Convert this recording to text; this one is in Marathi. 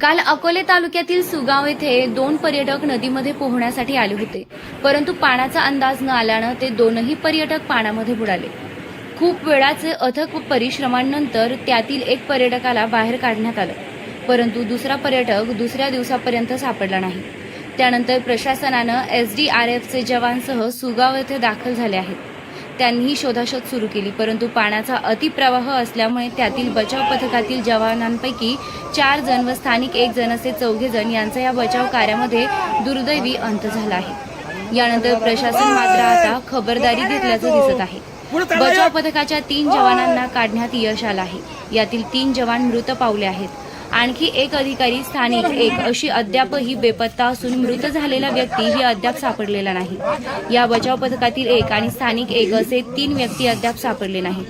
काल अकोले तालुक्यातील सुगाव येथे दोन पर्यटक नदीमध्ये पोहण्यासाठी आले होते. परंतु पाण्याचा अंदाज न आल्यानं ते दोनही पर्यटक पाण्यामध्ये बुडाले. खूप वेळाचे अथक परिश्रमांनंतर त्यातील एक पर्यटकाला बाहेर काढण्यात आलं. परंतु दुसरा पर्यटक दुसऱ्या दिवसापर्यंत सापडला नाही. त्यानंतर प्रशासनानं एस डी आर एफचे जवानसह सुगाव येथे दाखल झाले आहेत. त्यांनी शोधाशोध सुरू केली. परंतु पाण्याचा अतिप्रवाह असल्यामुळे त्यातील बचाव पथकातील जवानांपैकी चार जण व स्थानिक एक जण असे चौघे जण यांचा या बचाव कार्यामध्ये दुर्दैवी अंत झाला आहे. यानंतर प्रशासन मात्र आता खबरदारी घेतल्याचं दिसत आहे. बचाव पथकाच्या तीन जवानांना काढण्यात यश आलं आहे. यातील तीन जवान मृत पावले आहेत. आणखी एक अधिकारी स्थानिक एक अशी अद्यापही बेपत्ता असून मृत झालेला व्यक्ती ही अद्याप सापडलेला नाही. या बचाव पथकातील एक आणि स्थानिक एक असे तीन व्यक्ती अद्याप सापडले नाही